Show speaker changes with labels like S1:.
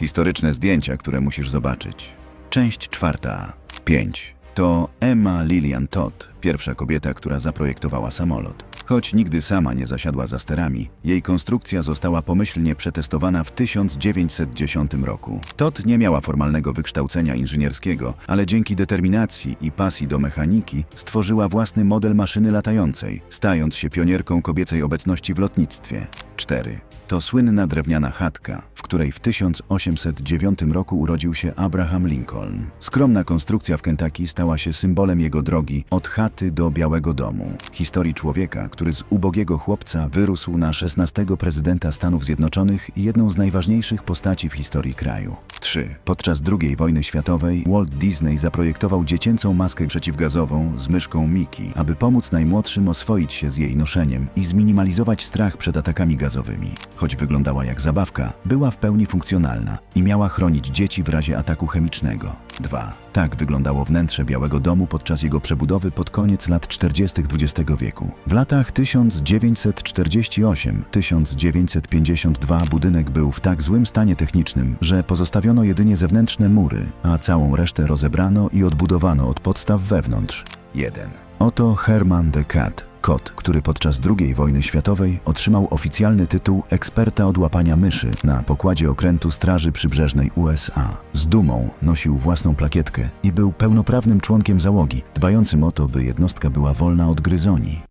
S1: Historyczne zdjęcia, które musisz zobaczyć. Część czwarta. 5. To Emma Lillian Todd, pierwsza kobieta, która zaprojektowała samolot. Choć nigdy sama nie zasiadła za sterami, jej konstrukcja została pomyślnie przetestowana w 1910 roku. Todd nie miała formalnego wykształcenia inżynierskiego, ale dzięki determinacji i pasji do mechaniki stworzyła własny model maszyny latającej, stając się pionierką kobiecej obecności w lotnictwie. 4. To słynna drewniana chatka, której w 1809 roku urodził się Abraham Lincoln. Skromna konstrukcja w Kentucky stała się symbolem jego drogi od chaty do Białego Domu. Historii człowieka, który z ubogiego chłopca wyrósł na 16 prezydenta Stanów Zjednoczonych i jedną z najważniejszych postaci w historii kraju. 3. Podczas II wojny światowej Walt Disney zaprojektował dziecięcą maskę przeciwgazową z myszką Mickey, aby pomóc najmłodszym oswoić się z jej noszeniem i zminimalizować strach przed atakami gazowymi. Choć wyglądała jak zabawka, była w pełni funkcjonalna i miała chronić dzieci w razie ataku chemicznego. 2. Tak wyglądało wnętrze Białego Domu podczas jego przebudowy pod koniec lat 40. XX wieku. W latach 1948-1952 budynek był w tak złym stanie technicznym, że pozostawiono jedynie zewnętrzne mury, a całą resztę rozebrano i odbudowano od podstaw wewnątrz. 1. Oto Herman de Cat, kot, który podczas II wojny światowej otrzymał oficjalny tytuł eksperta od łapania myszy na pokładzie okrętu Straży Przybrzeżnej USA. Z dumą nosił własną plakietkę i był pełnoprawnym członkiem załogi, dbającym o to, by jednostka była wolna od gryzoni.